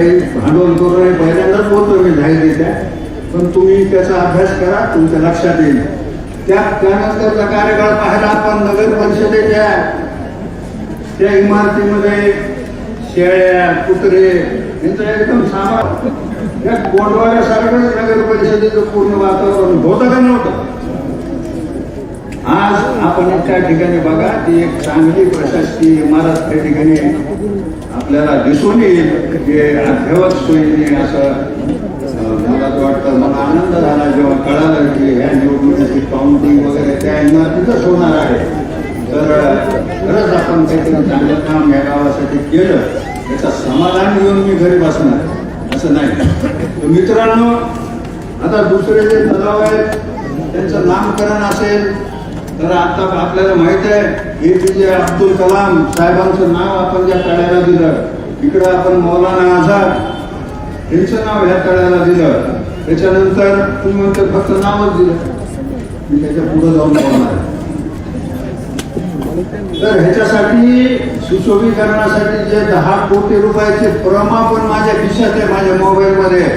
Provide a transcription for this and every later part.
काही भांडवल करून नये. पहिल्यांदाच बोलतो मी जाहीररित्या पण तुम्ही त्याचा अभ्यास करा तुमच्या लक्षात येईल. त्या त्यानंतरचा कार्यकाळ पाहायला आपण नगर परिषदेच्या. त्या इमारतीमध्ये शेळ्या कुत्रे यांचं एकदम सामान. या नगर परिषदेचं पूर्ण वातावरण होतं. का नव्हतं आज आपण त्या ठिकाणी बघा ती एक चांगली प्रशासकीय इमारत त्या ठिकाणी आपल्याला दिसून येईल की अध्यवत सोयीने असं मला तर वाटतं मला आनंद झाला जेव्हा कळालं की ह्या निवडणुकीची काउंटिंग वगैरे त्या इमारतीतच होणार आहे. तर खरंच आपण काहीतरी चांगलं काम या गावासाठी केलं याचं समाधान घेऊन मी घरी बसणार असं नाही. तर मित्रांनो आता दुसरे जे तलाव आहेत त्यांचं नामकरण असेल तर आता आपल्याला माहीत आहे एपीजे जे अब्दुल कलाम साहेबांचं नाव आपण ज्या तळ्याला दिलं इकडं आपण मौलाना आझाद यांचं नाव ह्या तळ्याला दिलं. त्याच्यानंतर तुम्ही म्हणते फक्त नावच दिलं. मी त्याच्या पुढे जाऊन बोलणार तर ह्याच्यासाठी सुशोभीकरणासाठी जे दहा कोटी रुपयाचे पण माझ्या खिशात आहे माझ्या मोबाईलमध्ये.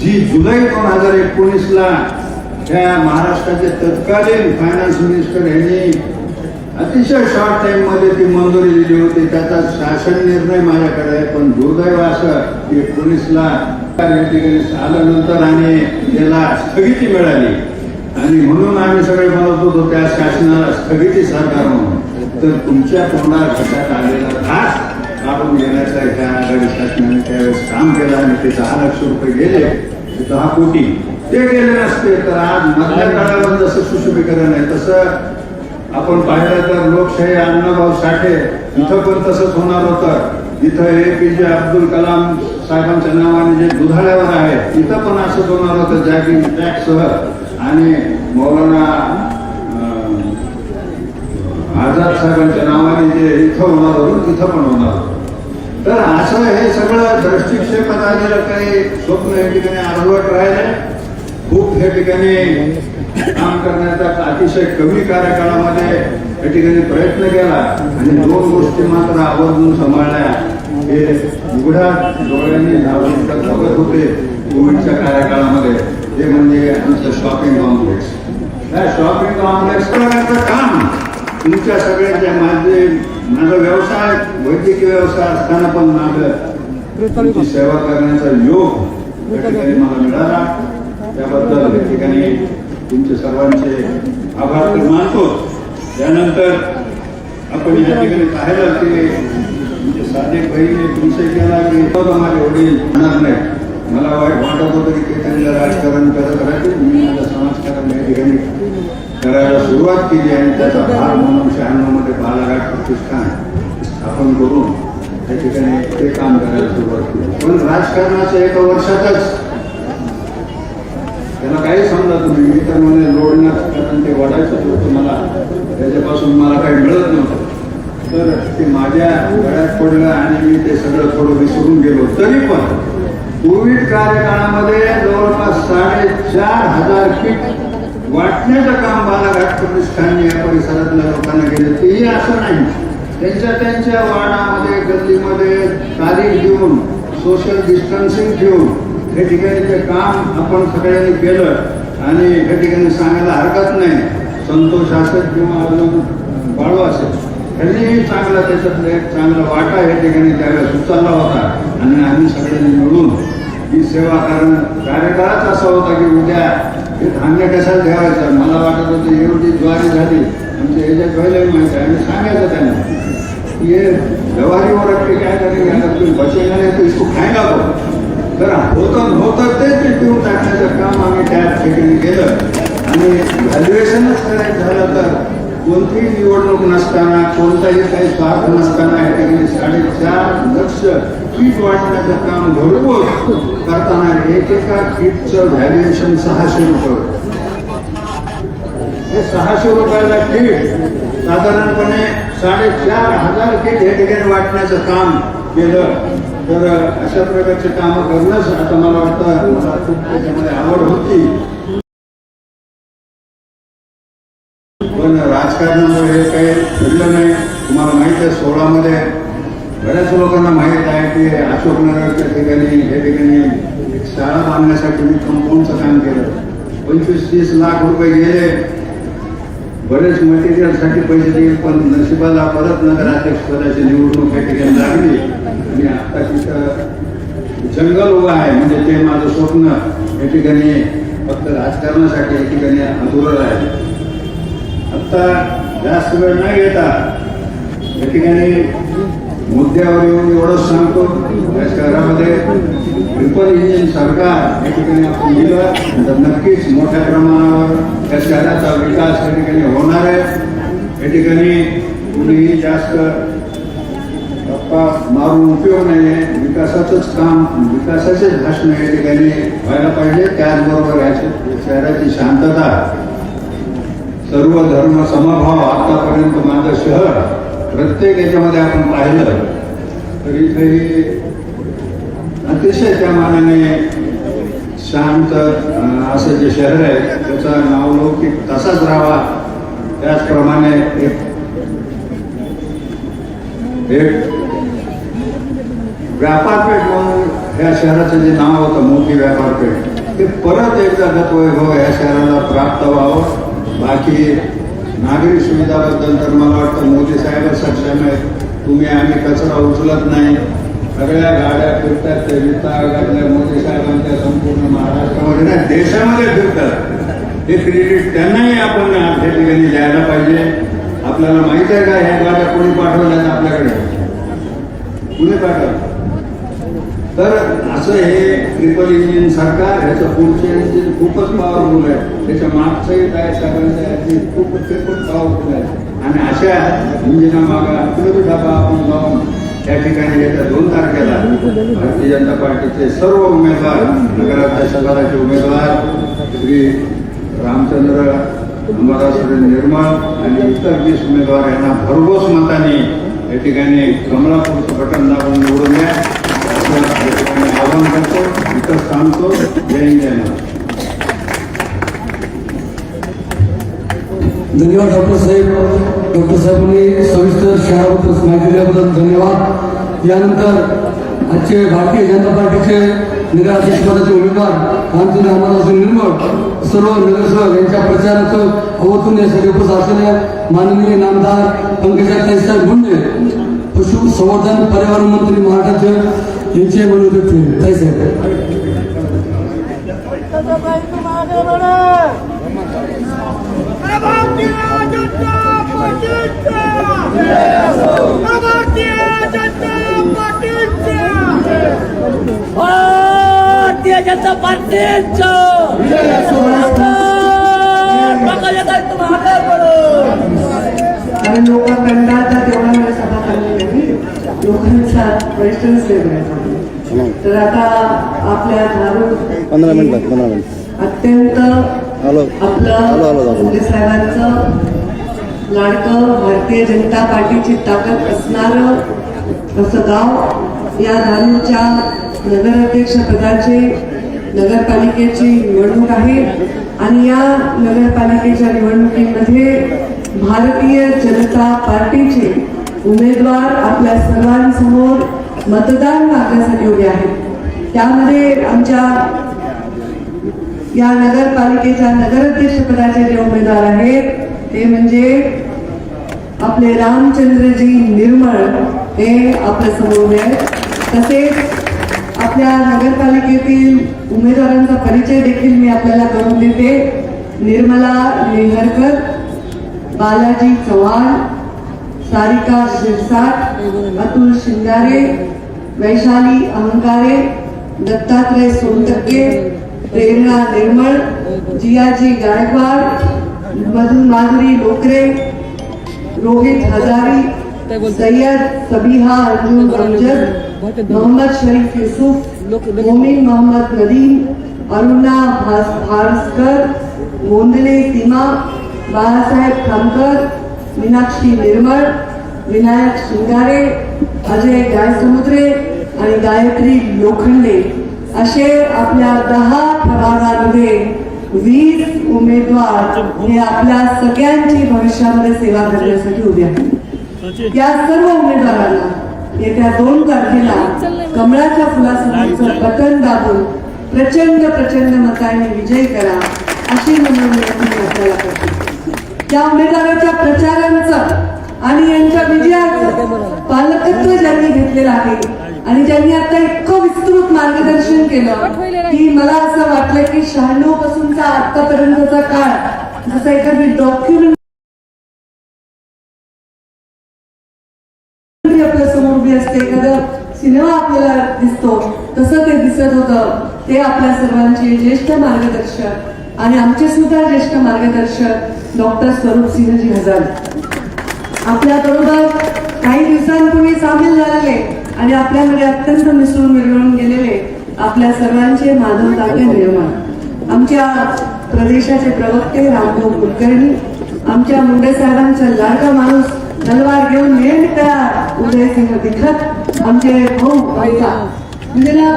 जी जुलै दोन हजार एकोणीस ला त्या महाराष्ट्राचे तत्कालीन फायनान्स मिनिस्टर यांनी अतिशय शॉर्ट टाइममध्ये ती मंजुरी दिली होती. त्याचा शासन निर्णय माझ्याकडे आहे पण दुर्दैव असं की ला आल्यानंतर आणि याला स्थगिती मिळाली. आणि म्हणून आम्ही सगळे म्हणत होतो त्या शासनाला स्थगिती सरकार म्हणून. तर तुमच्या तोंडात घटात आलेला घास काढून घेण्याचा ह्या आघाडी शासनाने त्यावेळेस काम केलं आणि ते दहा लक्ष रुपये गेले. ते दहा कोटी. ते गेले नसते तर आज मधल्या काळावर जसं सुशुभीकरण आहे तसं आपण पाहिलं तर लोकशाही अण्णाभाऊ साठे इथं पण तसंच होणार होतं. इथं ए पी जे अब्दुल कलाम साहेबांच्या नावाने जे दुधाळ्यावर आहे इथं पण असंच होणार होतं जॅगिंग टॅक्ससह. आणि मौलाना आझाद साहेबांच्या नावाने जे इथं होणार होतं तिथं पण होणार होतं. तर असं हे सगळं दृष्टिक्षेपात आलेलं काही स्वप्न या ठिकाणी अर्धवट राहिले खूप या ठिकाणी काम करण्याचा अतिशय कमी कार्यकाळामध्ये या ठिकाणी प्रयत्न केला आणि दोन गोष्टी मात्र आवर्जून सांभाळल्या. हे उघड्या डोळ्यांनी बघत होते कोविडच्या कार्यकाळामध्ये. ते म्हणजे आमचं शॉपिंग कॉम्प्लेक्स या शॉपिंग कॉम्प्लेक्स करण्याचं काम तुमच्या सगळ्यांच्या माझे माझा व्यवसाय वैद्यकीय व्यवसाय असताना पण माझं. सेवा करण्याचा योग या ठिकाणी मला मिळाला. त्याबद्दल या ठिकाणी तुमचे सर्वांचे आभार तर मानतो. त्यानंतर आपण या ठिकाणी पाहिलं की म्हणजे साधे बहिणी तुमचे केला की तो माझे वडील होणार नाही मला वाईट वाटत होतं की त्यांनी राजकारण करत राहतील मी माझं समाजकारण या ठिकाणी करायला सुरुवात केली आणि त्याचा भाग म्हणून शहाण्णवमध्ये बालाघाट प्रतिष्ठान स्थापन करून त्या ठिकाणी ते काम करायला सुरुवात केली. पण राजकारणाच्या एका वर्षातच त्याला काही समजा तुम्ही मी तर म्हणे लोडण्याचं कारण ते वाढायचं होतं. मला त्याच्यापासून मला काही मिळत नव्हतं. तर ते माझ्या गळ्यात पडलं आणि मी ते सगळं थोडं विसरून गेलो. तरी पण कोविड कार्यकाळामध्ये जवळपास साडेचार हजार किट वाटण्याचं काम बालाघाट प्रतिष्ठानने या परिसरातल्या लोकांना केलं. तेही असं नाही. त्यांच्या त्यांच्या वाडामध्ये गल्लीमध्ये तारीख देऊन सोशल डिस्टन्सिंग ठेवून हे ठिकाणी ते काम आपण सगळ्यांनी केलं आणि हे ठिकाणी सांगायला हरकत नाही. संतोष असेल किंवा अजून बाळू असेल त्यांनीही चांगला त्याच्यातला एक चांगला वाटा या ठिकाणी त्यावेळेस उचलला होता. आणि आम्ही सगळ्यांनी मिळून ही सेवा कारण कार्यकाळच असा होता की उद्या हे धान्य कशाला ठेवायचं? मला वाटत होतं एवढी ज्वारी झाली. आमच्या याच्यात पहिले माहिती आहे आम्ही सांगायचं त्यांना की ये व्यवहारी हो रख के क्या करेंगे अगर कोई बचेगा नहीं तो इसको खाएगा तर होतं होतं ते पिटवून टाकण्याचं काम आम्ही त्या ठिकाणी केलं. आणि व्हॅल्युएशनच करायचं झालं तर कोणतीही निवडणूक नसताना कोणताही काही स्वार्थ नसताना या ठिकाणी साडेचार लक्ष किट वाटण्याचं काम घरपोच करताना एकेका किटचं व्हॅल्युएशन सहाशे रुपये हे सहाशे रुपयाला किट साधारणपणे साडेचार हजार किट हे ठिकाणी वाटण्याचं काम केलं तर अशा प्रकारचे काम करणंच आता मला वाटतं मला खूप त्याच्यामध्ये आवड होती. पण राजकारणामुळे हे काही घडलं नाही. तुम्हाला माहिती आहे सोळामध्ये बऱ्याच लोकांना माहीत आहे की अशोकनगरच्या ठिकाणी हे ठिकाणी शाळा बांधण्यासाठी मी कंपाऊंडचं काम केलं. पंचवीस तीस लाख रुपये गेले. बरेच मटेरियलसाठी पैसे दिले पण नशिबाला परत नगराध्यक्ष पदाची निवडणूक या ठिकाणी लागली. आणि आता तिथं जंगल उभं आहे म्हणजे ते माझं स्वप्न. या ठिकाणी फक्त राजकारणासाठी या ठिकाणी अधुरं आहे. आत्ता जास्त वेळ नाही घेता या ठिकाणी मुद्द्यावर येऊन एवढंच सांगतो. या शहरामध्ये ट्रिपल इंजिन सरकार या ठिकाणी आपण दिलं तर नक्कीच मोठ्या प्रमाणावर या शहराचा विकास या ठिकाणी होणार आहे. या ठिकाणी कुणीही जास्त गप्पा मारून उपयोग नाही विकासाचंच काम विकासाचेच भाषण या ठिकाणी व्हायला पाहिजे. त्याचबरोबर याची शहराची शांतता सर्व धर्म समभाव आतापर्यंत माझं शहर प्रत्येक याच्यामध्ये आपण पाहिलं तरी तरी अतिशय त्या मानाने शांत असं जे शहर आहे त्याचं नावलौकिक तसाच राहावा. त्याचप्रमाणे एक एक व्यापारपेठ म्हणून या शहराचं जे नाव होतं मोठी व्यापारपेठ ते परत एकदा गतवैभव या शहराला प्राप्त व्हावं. बाकी नागरी सुविधाबद्दल तर मला वाटतं मोदी साहेब सक्षम आहेत. तुम्ही आम्ही कचरा उचलत नाही. सगळ्या गाड्या फिरतात ते वित्तागातल्या मोदी साहेबांच्या संपूर्ण महाराष्ट्रामध्ये नाही देशामध्ये फिरतात. हे क्रेडिट त्यांनाही आपण या ठिकाणी द्यायला पाहिजे. आपल्याला माहीत आहे का ह्या गाड्या कोणी पाठवल्यात आपल्याकडे? कुणी पाठवलं तर असं हे ट्रिपल इंजिन सरकार ह्याचं पुढचे इंजिन खूपच पॉवरफुल आहे. त्याच्या मागचंही काय सगळ्यांचं आहे खूपच ते खूप पॉवरफुल आहे. आणि अशा इंजिनामागं आपलं डबा आपण जाऊन त्या ठिकाणी येत्या दोन तारखेला भारतीय जनता पार्टीचे सर्व उमेदवार नगराध्यक्ष पदाचे उमेदवार श्री रामचंद्र अंबादासरे निर्मळ आणि इतर वीस उमेदवार यांना भरघोस मताने या ठिकाणी कमलापूरचं बटन दाबून निवडून द्या. आवाहन करतो इथं सांगतो जय हिंद जय धन्यवाद डॉक्टर साहेब. डॉक्टर साहेबांनी सविस्तर शहराबद्दल माहिती दिल्याबद्दल धन्यवाद. यानंतर आजचे भारतीय जनता पार्टीचे नगराध्यक्षपदाचे उमेदवार रामचंद्र रामदास निर्मळ सर्व नगरसेवक यांच्या प्रचाराचं अवतून यासाठी उपस्थित असलेल्या माननीय नामदार पंकजाताई साहेब गुंडे पशु संवर्धन पर्यावरण मंत्री महाराष्ट्राचे यांचे ठेवले ताई साहेब. भारतीय जनता पार्टीचा. लोक कंटाळतात तेवढा लोकांचा क्वेश्चन्स तर आता आपल्या पंधरा मिनिटात पंधरा मिनिट. अत्यंत आपलं. मोदी साहेबांचं लाडकं भारतीय जनता पार्टीची ताकद असणारं असं गाव या धारूरच्या नगराध्यक्ष पदाचे नगरपालिकेची निवडणूक आहे. आणि या नगरपालिकेच्या निवडणुकीमध्ये भारतीय जनता पार्टीचे उमेदवार आपल्या सर्वांसमोर मतदान मागण्यासाठी उभे आहेत. त्यामध्ये आमच्या या नगरपालिकेच्या नगराध्यक्षपदाचे जे उमेदवार आहेत ते म्हणजे आपले रामचंद्रजी निर्मळ हे आपल्यासमोर उभे आहेत. तसेच आपल्या नगरपालिकेतील उमेदवारांचा परिचय देखील मी आपल्याला करून देते. निर्मला लेहरकर बालाजी चव्हाण सारिका शिरसाट, अतुल शिंगारे, वैशाली अहंकारे, दत्तात्रय सोनटक्के प्रेरणा निर्मळ जियाजी गायकवाड, मधु माधुरी लोकरे, रोहित हजारी, सैयद सबिहा अर्जुन अमजद मोहम्मद शरीफ यूसुफ, मोमिन मोहम्मद नदीम, अरुणा भास भास्कर, गोंदले सीमा, बाळासाहेब खामकर मीनाक्षी निर्मळ विनायक शिंगारे अजय गायसमुद्रे आणि गायत्री लोखंडे असे आपल्या दहा प्रभागामध्ये वीस उमेदवार हे आपल्या सगळ्यांची भविष्यामध्ये सेवा करण्यासाठी उभे आहेत. या सर्व उमेदवारांना येत्या दोन तारखेला कमळाच्या फुलासमोरचं बटन दाबून प्रचंड प्रचंड मताने विजय करा अशी मनोविनंती मी आपल्याला करते. त्या उमेदवाराच्या प्रचारांचं आणि यांच्या विजयाचं पालकत्व ज्यांनी घेतलेलं आहे आणि ज्यांनी आता इतकं विस्तृत मार्गदर्शन केलं की मला असं वाटलं की शहाण्णव पासूनचा आतापर्यंतचा काळ जसं एखादी डॉक्युमेंट आपल्यासमोर उभी असते एखादा सिनेमा आपल्याला दिसतो तसं ते दिसत होतं. ते आपल्या सर्वांचे ज्येष्ठ मार्गदर्शक आणि आमचे सुद्धा ज्येष्ठ मार्गदर्शक डॉक्टर स्वरूप सिंहजी हजारे. आपल्या बरोबर काही दिवसांपूर्वी सामील झालेले आणि आपल्यामध्ये अत्यंत मिसळून मिळवून गेलेले आपल्या सर्वांचे माधव ताटे निर्माण आमच्या प्रदेशाचे प्रवक्ते रामभाऊ कुलकर्णी आमच्या मुंडे साहेबांचा लाडका माणूस तलवार घेऊन नेहमी उदयसिंह दिखत आमचे भाऊ भाऊचा म्हणजे ना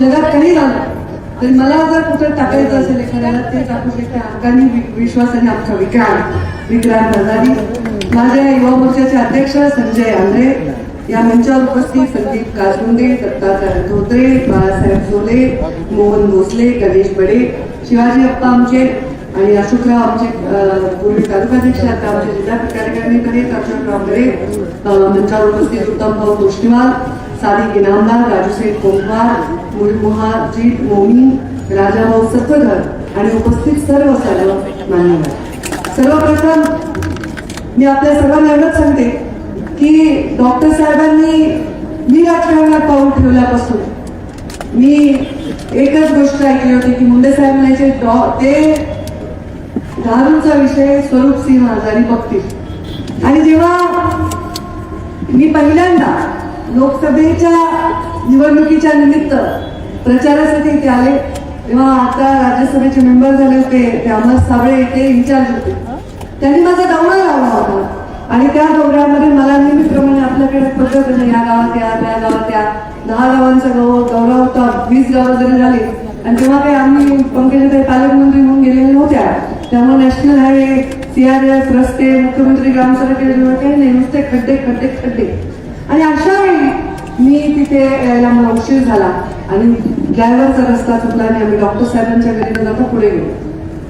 जगात काही झालं तर मला जर कुठं टाकायचं असेल एखाद्याला ते टाकू शकते. अंगाने विश्वासाने आमचा विक्रांत विक्रांत हजारी माझ्या युवा मोर्चाचे अध्यक्ष संजय आंध्रे या मंचावर उपस्थित संदीप कासुंदे दत्तात्रय धोत्रे बाळासाहेब सोले मोहन भोसले गणेश बडे शिवाजी अप्पा आमचे आणि अशोकराव आमचे अ, पूर्वी तालुकाध्यक्ष आता आमचे जिल्हा कार्यकारिणी आहेत अशोकराव गरे मंचावर उपस्थित उत्तम भाऊ गोष्टीवाल सादिक इनामदार राजूसेठ कोंभार मोहाजीत मोमी राजाभाऊ सत्वधर आणि उपस्थित सर्व सर्व मान्यवर. सर्वप्रथम मी आपल्या सर्वांना एवढंच सांगते की डॉक्टर साहेबांनी मी राजकारणात पाऊल ठेवल्यापासून मी एकच गोष्ट ऐकली होती की मुंडे साहेब म्हणायचे डॉ- ते दारूचा विषय स्वरूप सिंह आजारी बघतील. आणि जेव्हा मी पहिल्यांदा लोकसभेच्या निवडणुकीच्या निमित्त प्रचारासाठी ते आले. तेव्हा आता राज्यसभेचे मेंबर झाले होते ते अमर साबळे ते इन्चार्ज होते. त्यांनी माझा दौरा लावला होता. आणि त्या दौऱ्यामध्ये मला नेहमीप्रमाणे आपल्याकडे पद्धत या गावात या त्या गावात या. दहा गावांचा गाव दौरा होता वीस गावं जरी झाली आणि तेव्हा काही आम्ही पंकजाताई पालकमंत्री म्हणून गेलेल्या नव्हत्या. त्यामुळे नॅशनल हायवे सीआरएफ रस्ते मुख्यमंत्री ग्रामसभा योजना काही नाही नुसते खड्डे खड्डे खड्डे. आणि अशा मी तिथे यायला मला उशीर झाला. आणि ड्रायव्हरचा रस्ता चुकला आणि आम्ही डॉक्टर साहेबांच्या घरी जाता पुढे गेलो.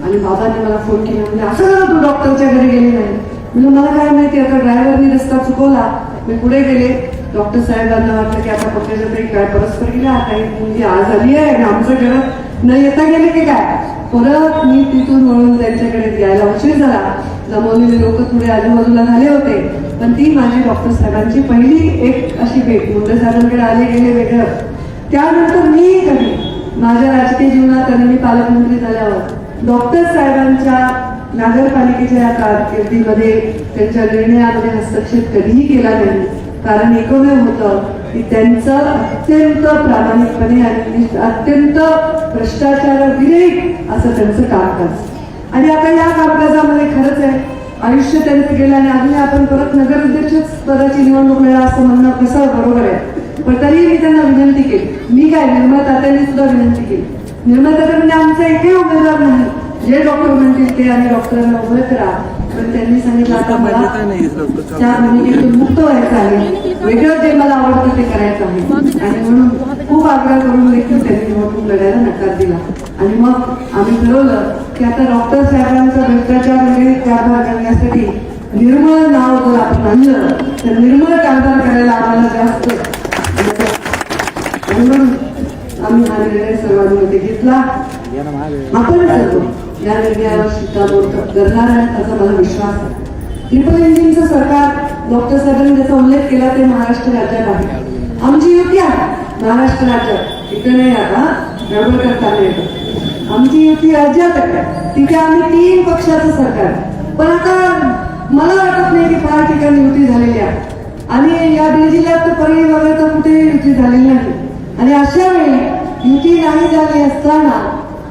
आणि बाबांनी मला फोन केला म्हणजे असं झालं तू डॉक्टरच्या घरी गेले नाही. म्हणजे मला काय माहिती आता ड्रायव्हरनी रस्ता चुकवला. मी पुढे गेले. डॉक्टर साहेबांना वाटलं की आता पकडलं तरी काय परस्पर गेला काही मुलगी आज आली आहे आणि आमचं घरात न येता गेले की काय? परत मी तिथून वळून त्यांच्याकडे यायला उशीर झाला. जमवलेले लोक थोडे आजूबाजूला झाले होते. पण ती माझी डॉक्टर साहेबांची पहिली एक अशी भेट मुंडे साहेबांकडे आले गेले वेगळं. त्यानंतर मी कधी माझ्या राजकीय जीवनात आणि मी पालकमंत्री झाल्यावर डॉक्टर साहेबांच्या नगरपालिकेच्या या कारकिर्दीमध्ये त्यांच्या निर्णयामध्ये हस्तक्षेप कधीही केला नाही. कारण एकमेव होतं की त्यांचं अत्यंत प्रामाणिकपणे आणि अत्यंत भ्रष्टाचार विरहित असं त्यांचं कामकाज. आणि आता या कामकाजामध्ये खरंच आहे आयुष्य त्यांचं गेलं आणि अजून आपण परत नगराध्यक्ष पदाची निवडणूक मिळा असं म्हणणं कसं बरोबर आहे. पण तरीही मी त्यांना विनंती केली. मी काय निर्मळ तात्यांनी सुद्धा विनंती केली. निर्मळ तात्या म्हणजे आमचा एकही उमेदवार नाही. जे डॉक्टर म्हणतील ते आणि डॉक्टरांना उभं करा. पण त्यांनी सांगितलं आता मला त्या भूमिकेतून मुक्त व्हायचं आहे. वेगळं जे मला आवडतं ते करायचं आहे. आणि म्हणून खूप आग्रह करून देखील त्यांनी निवडणूक लढायला नकार दिला. आणि मग आम्ही ठरवलं की आता डॉक्टर साहेबांचा भ्रष्टाचार वगैरे कारभार करण्यासाठी निर्मळ नाव जर आपण आणलं तर निर्मळ कारभार करायला आम्हाला जास्त म्हणून आम्ही हा निर्णय सर्वांमध्ये घेतला. आपण सर्व या निर्णयावर शिक्कामोर्तब करणार आहे असा मला विश्वास आहे. ट्रिपल इंजिनचं सरकार डॉक्टर साहेबांनी ज्याचा उल्लेख केला ते महाराष्ट्र राज्यात आहे. आमची युती आहे. महाराष्ट्र राज्यात इकडे नाही आता गडबड करता नाही आमची युती राज्यात आहे तिथे आम्ही तीन पक्षाचं सरकार. पण आता मला वाटत नाही की फार ठिकाणी युती झालेली आहे. आणि या बीड जिल्ह्यात तर परळी वगैरे तर कुठेही युती झालेली नाही. आणि अशा वेळी युती नाही झाली असताना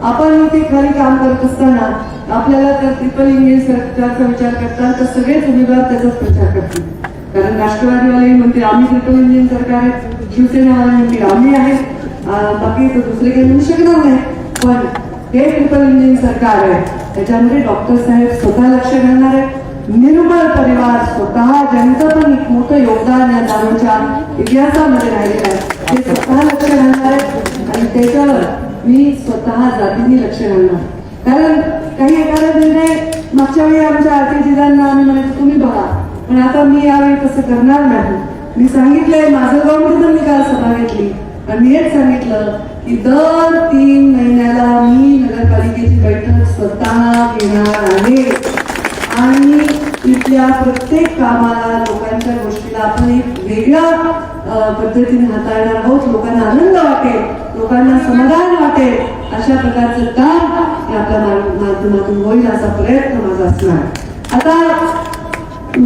आपण युती खाली काम करत असताना आपल्याला तर ट्रिपल इंजिन सरकारचा विचार करतात तर सगळेच उमेदवार त्याचाच प्रचार करतील कारण राष्ट्रवादीवाले म्हणतील आम्ही ट्रिपल इंजिन सरकार आहे शिवसेनावाले म्हणतील आम्ही आहे. बाकी तर दुसरे काही म्हणू शकणार नाही. पण हे ट्रिपल इंजिन सरकार आहे. त्याच्यामध्ये डॉक्टर साहेब स्वतः लक्ष घालणार आहे. निर्मळ परिवार स्वतः ज्यांचं पण एक मोठं योगदान या दारूच्या इतिहासामध्ये राहिलेलं आहे ते स्वतः लक्ष घालणार आहेत आणि त्याच्यावर मी स्वतः जातीने लक्ष घालणार कारण काही एखादा निर्णय मागच्या वेळी आमच्या आरती जिल्ह्यांना आम्ही म्हणायचो तुम्ही बघा पण आता मी यावेळी तसं करणार नाही. मी सांगितलंय माझं गाव मी काल सभा घेतली. आणि मी हेच सांगितलं की दर तीन महिन्याला मी नगरपालिकेची बैठक स्वतः घेणार आहे. आणि तिथल्या प्रत्येक कामाला लोकांच्या गोष्टीला आपण एक वेगळ्या पद्धतीने हाताळणार आहोत. लोकांना आनंद वाटेल लोकांना समाधान वाटेल अशा प्रकारचं काम आपल्या माध्यमातून होईल असा प्रयत्न माझा असणार. आता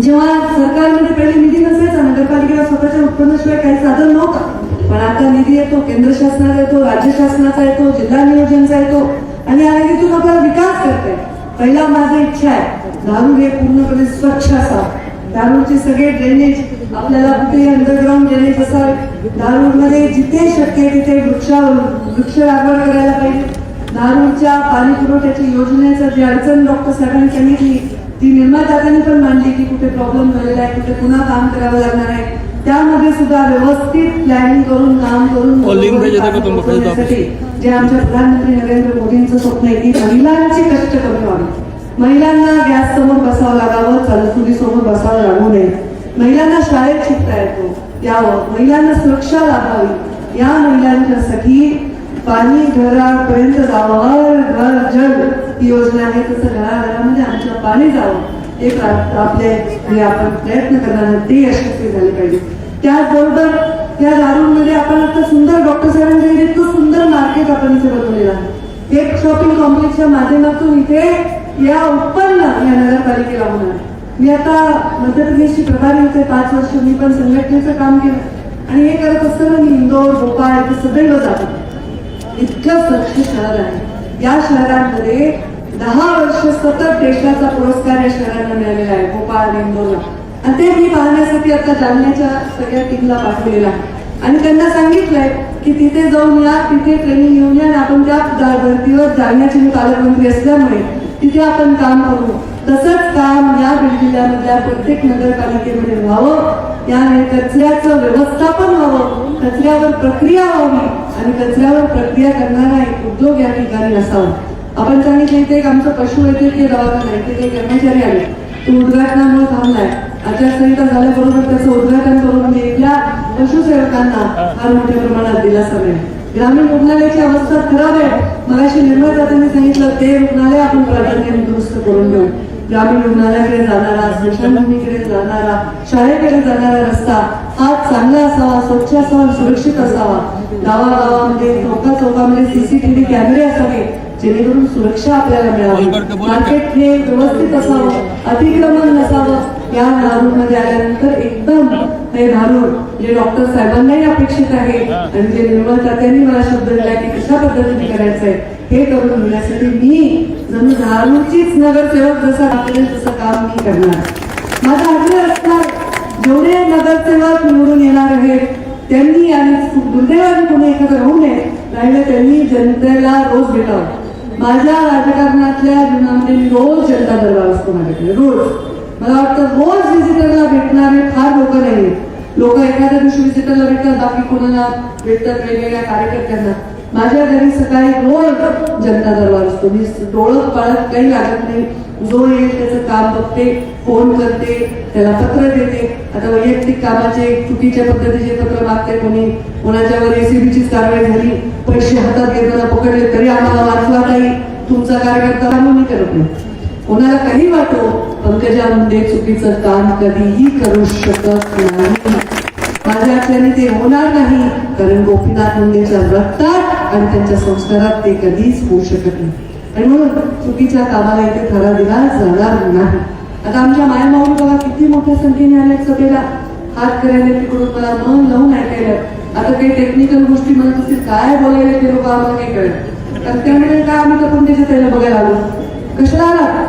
जेव्हा सरकारमध्ये पहिले निधी नसायचा नगरपालिकेला स्वतःच्या उत्पन्नाशिवाय काही साधन नव्हतं. पण आता निधी येतो केंद्र शासनाचा येतो राज्य शासनाचा येतो जिल्हा नियोजनचा येतो आणि या निधीतून आपल्याला विकास करते पहिला माझी इच्छा आहे दारू हे पूर्णपणे स्वच्छ असावं. दारूचे सगळे ड्रेनेज आपल्याला कुठे अंडरग्राऊंड ड्रेनेज असावे. दारूमध्ये जिथे शक्य आहे तिथे वृक्ष वृक्ष लागवड करायला पाहिजे. दारूच्या पाणी पुरवठ्याची योजनेचं जी अडचण डॉक्टर साहेबांनी सांगितली ती निर्मात्यांनी पण मांडली की कुठे प्रॉब्लेम झालेला आहे कुठे पुन्हा काम करावं लागणार आहे. त्यामध्ये सुद्धा व्यवस्थित प्लॅनिंग करून काम करून जे आमच्या प्रधानमंत्री नरेंद्र मोदींचं स्वप्न आहे की महिलांची कष्ट कमी व्हावी महिलांना गॅस समोर बसावं लागावं चलचुली समोर बसावं लागू नये. महिलांना शाळेत शिकता येतो यावं. महिलांना सुरक्षा लाभावी. या महिलांच्यासाठी पाणी घरापर्यंत जावं. हर घर जल ही योजना आहे तसं घराघरामध्ये आमचं पाणी जावं. एक आपले म्हणजे आपण प्रयत्न करणार ते यशस्वी झाले पाहिजे. त्याचबरोबर या दारूंमध्ये आपण आता सुंदर डॉक्टर साहेबांच्या इतकं सुंदर मार्केट आपण इथे बनवलेलं आहे. एक शॉपिंग कॉम्प्लेक्सच्या माध्यमातून इथे या उत्पन्न या नगरपालिकेला होणार मी आता मध्य प्रदेशची प्रभारी होते पाच वर्ष मी पण संघटनेचं काम केलं. आणि हे करत असताना मी इंदोर भोपाळ इथे सदैव जातो. इतकं स्वच्छ शहर आहे. या शहरांमध्ये दहा वर्ष सतत देशाचा पुरस्कार या शहरांना मिळालेला आहे भोपाळ इंदोरला आणि ते मी पाहण्यासाठी आता जालन्याच्या सगळ्या टीमला पाठवलेला आहे. आणि त्यांना सांगितलंय की तिथे जाऊन या तिथे ट्रेनिंग घेऊन या आणि आपण त्या धर्तीवर जालन्याचे मी पालकमंत्री असल्यामुळे तिथे आपण काम करू. तसंच काम या बीड जिल्ह्यामधल्या म्हणजे प्रत्येक नगरपालिकेमध्ये व्हावं. याने कचऱ्याचं व्यवस्थापन व्हावं. कचऱ्यावर प्रक्रिया व्हावी आणि कचऱ्यावर प्रक्रिया करणारा एक उद्योग या ठिकाणी असावा. आपण सांगितलं इथे एक आमचं पशुवैद्यकीय दवाखाना आहे तिथे कर्मचारी आले तो उद्घाटनामुळे थांबलाय. आचारसंहिता झाल्याबरोबर त्याचं उद्घाटन करून इथल्या पशुसेवकांना फार मोठ्या प्रमाणात दिलासा मिळेल. ग्रामीण रुग्णालयाची अवस्था खराब आहे. मगाशी निर्मळ सांगितलं ते रुग्णालय आपण प्राधान्याने दुरुस्त करून घेऊ. ग्रामीण रुग्णालयाकडे जाणारा स्मशानभूमीकडे जाणारा शाळेकडे जाणारा रस्ता हा चांगला असावा स्वच्छ असावा सुरक्षित असावा. गावागावामध्ये चौका चौकामध्ये सीसीटीव्ही कॅमेरे असावे. जेणेकरून सुरक्षा आपल्याला मिळावी. मार्केट हे व्यवस्थित असावं अतिक्रमण नसावं या दारूमध्ये आल्यानंतर एकदम हे दारू जे डॉक्टर साहेबांनाही अपेक्षित आहे आणि जे निर्मळ मला शब्द दिला की कशा पद्धतीने करायचं आहे हे करून घेण्यासाठी मी जणू दारूचीच नगरसेवक जसं आपल्याला तसं काम मी करणार. माझा आग्रह असणार जेवढे नगरसेवक निवडून येणार आहेत त्यांनी आणि दुर्दैवाने कोणी एकत्र राहू नये राहिलं त्यांनी जनतेला रोज भेटावं. माझ्या राजकारणातल्या जीवनामध्ये रोज जनता दरबार असतो माझ्याकडे रोज. मला वाटतं रोज व्हिजिटरला भेटणारे फार लोक नाही लोक एखाद्या दिवशी व्हिजिटरला भेटतात बाकी कोणाला भेटतात वेगवेगळ्या कार्यकर्त्यांना. माझ्या घरी सकाळी रोज जनता दरबार असतो. मी डोळत पाळत काही लागत नाही. जो येईल त्याचं काम बघते फोन करते त्याला पत्र देते. आता वैयक्तिक कामाचे चुकीच्या पद्धतीचे पत्र मागते कोणी कोणाच्यावर एसीबीचीच कारवाई झाली पैसे हातात घेताना पकडले तरी आम्हाला वाचवा नाही. तुमचा कार्यकर्ता आम्ही मी करत नाही. कोणाला काही वाटो पंकजा मुंडे चुकीचं काम कधीही करू शकत नाही. माझ्या असल्याने ते होणार नाही कारण गोपीनाथ मुंडेच्या रक्तात आणि त्यांच्या संस्कारात ते कधीच होऊ शकत नाही. आणि म्हणून चुकीच्या कामाला इथे थरा दिला जाणार नाही. आता आमच्या मायमाऊन बघा किती मोठ्या संख्येने आल्या सभेला हात करायला तिकडून मला मन लावून ऐकायला. आता काही टेक्निकल गोष्टी म्हणत असतील काय बोलायला ते लोक आम्हाला काही कळत तर त्यामुळे काय आम्ही तर पण त्याला बघायला आलो? कशाला आला?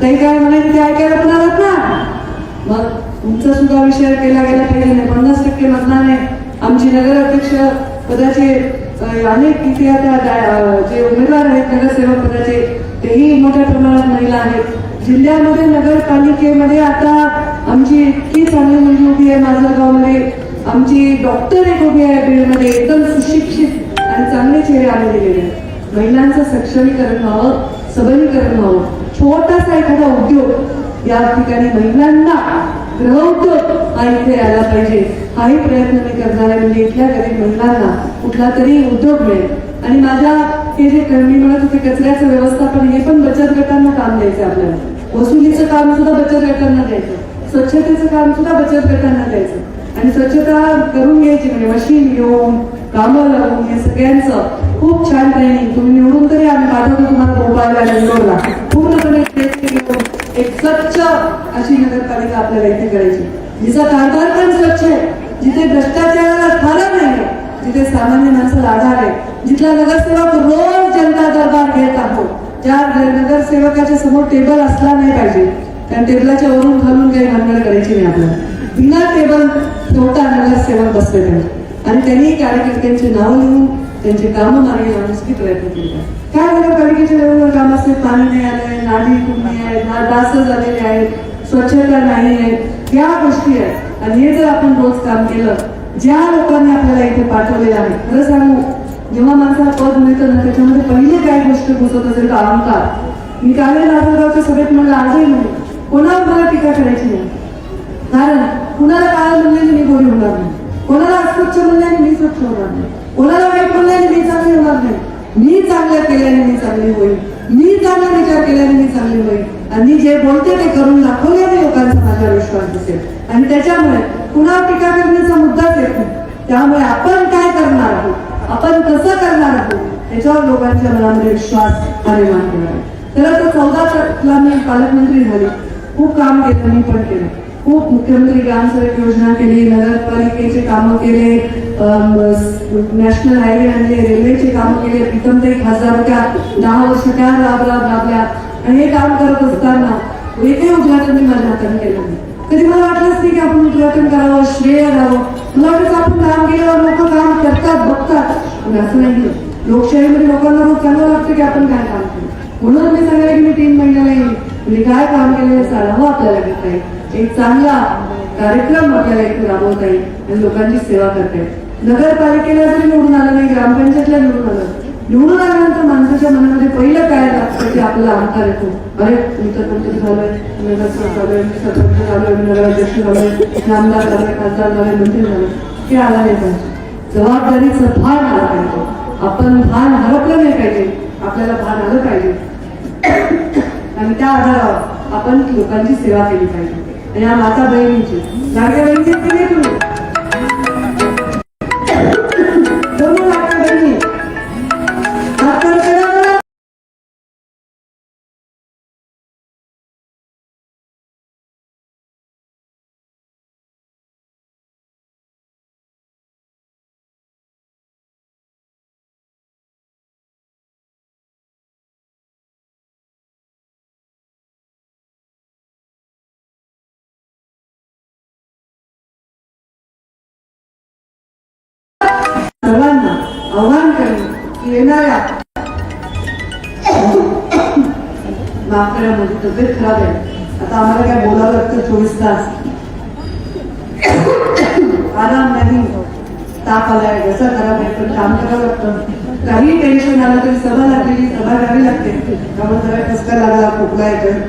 काही काय म्हणायचं ते ऐकायला पण आलात ना? मग तुमचा सुद्धा विचार केला गेला पाहिजे नाही पन्नास टक्के मतदान आहे. आमची नगराध्यक्ष पदाचे अनेक किती आता जे उमेदवार आहेत नगरसेवक पदाचे तेही मोठ्या प्रमाणात महिला आहेत. जिल्ह्यामध्ये नगरपालिकेमध्ये आता आमची इतकी चांगली मुलगी उभी आहे माझं गावमध्ये. आमची डॉक्टर एक उभी आहे बीडमध्ये एकदम सुशिक्षित आणि चांगले चेहरे आले गेलेले आहेत. महिलांचं सक्षमीकरण व्हावं सबलीकरण व्हावं. छोटासा एखादा उद्योग या ठिकाणी महिलांना गृहउद्योग हा इथे आला पाहिजे. हाही प्रयत्न मी करणार आहे. म्हणजे इथल्या गरीब महिलांना कुठला तरी उद्योग मिळेल. आणि माझ्या हे जे मी म्हणत होते कचऱ्याचं व्यवस्थापन हे पण बचत गटांना काम द्यायचं आपल्याला. वसुलीचं काम सुद्धा बचत गटांना द्यायचं. स्वच्छतेचं काम सुद्धा बचत गटांना द्यायचं. आणि स्वच्छता करून घ्यायची म्हणजे मशीन घेऊन कामं लावून हे सगळ्यांचं खूप छान ट्रेनिंग तुम्ही निवडून तरी आम्ही पाठवतो तुम्हाला भोपाळला बेंगलोरला पूर्णपणे एक स्वच्छ अशी नगरपालिका आपल्याला इथे करायची. जिचा कारभार पण स्वच्छ आहे. जिथे भ्रष्टाचाराला स्थान नाही जिथे सामान्य माणसाला आधार आहे जिथला नगरसेवक रोज जनता दरबार घेत आहोत त्या नगरसेवकाच्या समोर टेबल असला नाही पाहिजे कारण टेबलाच्या वरून घालून काही भानगड करायची नाही आपल्याला. बिना टेबल ठेवता नगरसेवक बसले पाहिजे. आणि त्यांनी कार्यकर्त्यांची नावं लिहून त्यांचे कामं मागे लावण्यासाठी प्रयत्न केले काय नगरपालिकेच्या लेवलवर काम असते पाणी नाही आलंय नाली कुंडी आहे डास झालेले आहेत स्वच्छता नाही आहे. या गोष्टी आहेत. आणि हे जर आपण रोज काम केलं ज्या लोकांनी आपल्याला इथे पाठवलेलं आहे खरं सांगू जेव्हा माणसाला पद मिळतं ना त्याच्यामध्ये पहिले काय गोष्ट घुसत असेल तर अहंकार. मी काल नागरगावच्या सभेत म्हणलं आजही नाही. कोणावर मला टीका करायची नाही? कारण कुणाला काळ म्हणल्याने मी गोरी होणार नाही? कोणाला अस्वच्छ म्हणल्याने मी स्वच्छ होणार नाही? कोणाला वाईट म्हणल्याने मी चांगली होणार नाही? मी चांगलं केल्याने मी चांगली होईल मी चांगला विचार केल्याने मी चांगली होईल आणि जे बोलते ते करून दाखवल्याने लोकांचा माझ्यावर विश्वास दिसेल. आणि त्याच्यामुळे पुन्हा टीका करण्याचा मुद्दाच येत नाही. त्यामुळे आपण काय करणार आहोत? आपण कसं करणार आहोत? याच्यावर लोकांच्या मनामध्ये विश्वास हा निर्माण करणार त्याला तर आता चौदा मी पालकमंत्री झाले. खूप काम केलं मी पण केलं. खूप मुख्यमंत्री ग्राम सडक योजना केली नगरपालिकेचे कामं केले नॅशनल हायवे आणले रेल्वेचे कामं केले प्रीतमताई खासदार होत्या दहा वर्ष त्या राब राब राबल्या. आणि हे काम करत असताना एकही उद्घाटन मी माझ्या हाताने केलं. नाही कधी मला वाटलंच नाही की आपण उद्घाटन करावं श्रेय द्यावं मला वाटत आपण काम केल्यावर लोक काम करतात बघतात. पण असं नाही लोकशाहीमध्ये लोकांना रोज चांगलं लागतं की आपण काय काम केलं म्हणून मी सांगायला की मी तीन महिन्याला येईल म्हणजे काय काम केलं याचा आढावा आपल्याला घेता येईल. एक चांगला कार्यक्रम आपल्याला इथे राबवता येईल आणि लोकांची सेवा करता येईल. नगरपालिकेला जरी निवडून आलं नाही ग्रामपंचायतला निवडून आलं निवडून आल्यानंतर माणसाच्या मनामध्ये पहिलं काय लागतं की आपला अहंकार येतो? अरे तुमचं कोणतं झालंय नगरसेवक झालोय मी सरपंच झालोय मी नगराध्यक्ष झालोय मी आमदार झालोय खासदार झालोय मंत्री झालोय. ते आला नाही पाहिजे. जबाबदारीचं भान आला पाहिजे. आपण भान हरपलं नाही पाहिजे. आपल्याला भान आलं पाहिजे. आणि त्या आधारावर आपण लोकांची सेवा केली पाहिजे. आणि या माता बहिणीची लाडक्या बहिणीची सर्वांना आव्हान करणे येणाऱ्या माफ करा माझी तब्येत खराब आहे. आता आम्हाला काय बोलावं लागतं? चोवीस तास. आराम नाही. ताप आलाय. घसा खराब आहे. पण काम करावं लागतं. काही टेन्शन आलं तरी सभा लागलेली सभा घ्यावी लागते. त्यामुळे जरा कसका लागला खोकला येतोय.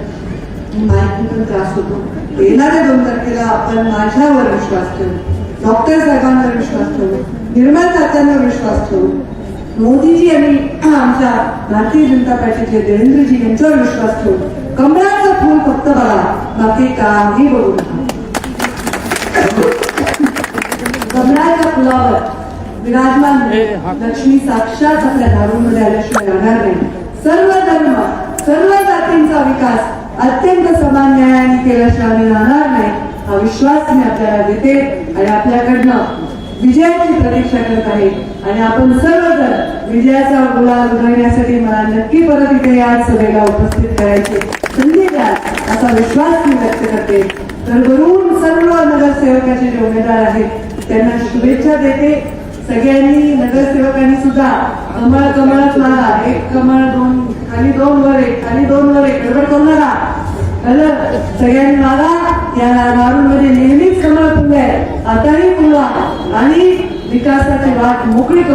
माहिती पण त्रास होतो. येणाऱ्या दोन तारखेला आपण माझ्यावर विश्वास ठेवू. डॉक्टर साहेबांवर विश्वास ठेवू निर्मल तात्यांवर विश्वास ठेवू. मोदीजी आणि आमच्या भारतीय जनता पार्टीचे देवेंद्रजी यांच्यावर विश्वास ठेवू. कमळाचं फूल फक्त बघा बाकी काही बघू कमळाच्या फुलावर विराजमान लक्ष्मी साक्षात आपल्या दारूमध्ये आल्याशिवाय राहणार नाही. सर्व धर्म सर्व जातींचा विकास अत्यंत समान न्यायाने केल्याशिवाय आम्ही राहणार नाही. हा विश्वास मी आपल्याला देते आणि आपल्याकडनं विजयाची प्रतीक्षा करत आहे. आणि आपण सर्वजण विजयाचा गुलाल उधळण्यासाठी मला नक्की परत इथे या सभेला उपस्थित करायची. संधी द्या असा विश्वास मी व्यक्त करते. तर वरून सर्व नगरसेवकाचे जे उमेदवार आहेत त्यांना शुभेच्छा देते. सगळ्यांनी नगरसेवकांनी सुद्धा कमळ कमळ मारा. एक कमळ दोन खाली दोन वर एक खाली दोन वर एक. गडबड करू नका. सगळ्यांनी मागा या मध्ये नेहमीच कमळ फुले आताही फुला आणि विकासाची वाट मोकळी करू